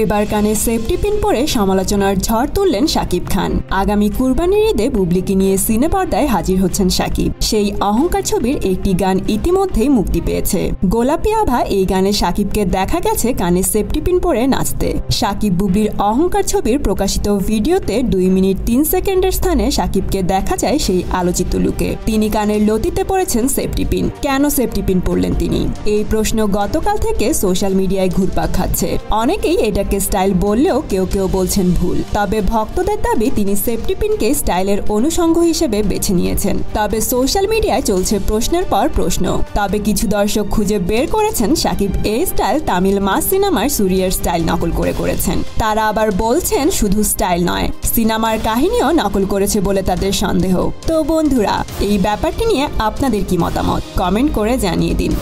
এবার কানে safety pin পরে সমালোচনার ঝড় তুললেন শাকিব খান। আগামী কুরবানির ঈদে বুবলিকে নিয়ে সিনে পর্দায় হাজির হচ্ছেন শাকিব। সেই অহংকার ছবির একটি গান ইতিমধ্যেই মুক্তি পেয়েছে। গোলাপি আভা এই গানে শাকিবকে দেখা গেছে কানে সেফটি পিন পরে নাচতে। শাকিব বুবলির অহংকার ছবির প্রকাশিত ভিডিওতে দুই মিনিট তিন সেকেন্ডের স্থানে শাকিবকে দেখা যায় সেই আলোচিত লুকে। তিনি কানের লতিতে পড়েছেন সেফটি পিন। কেন সেফটি পিন পরলেন তিনি? এই প্রশ্ন গতকাল থেকে সোশ্যাল মিডিয়ায় ঘুরপাক খাচ্ছে। অনেকেই এটা এটাকে স্টাইল বললেও কেউ কেউ বলছেন ভুল। তবে ভক্তদের দাবি, তিনি সেফটি পিনকে স্টাইলের অনুষঙ্গ হিসেবে বেছে নিয়েছেন। তবে সোশ্যাল মিডিয়ায় চলছে প্রশ্নের পর প্রশ্ন। তবে কিছু দর্শক খুঁজে বের করেছেন সাকিব এই স্টাইল তামিল মাস সিনেমার সুরিয়ার স্টাইল নকল করে করেছেন। তারা আবার বলছেন শুধু স্টাইল নয়, সিনেমার কাহিনীও নকল করেছে বলে তাদের সন্দেহ। তো বন্ধুরা, এই ব্যাপারটি নিয়ে আপনাদের কি মতামত? কমেন্ট করে জানিয়ে দিন।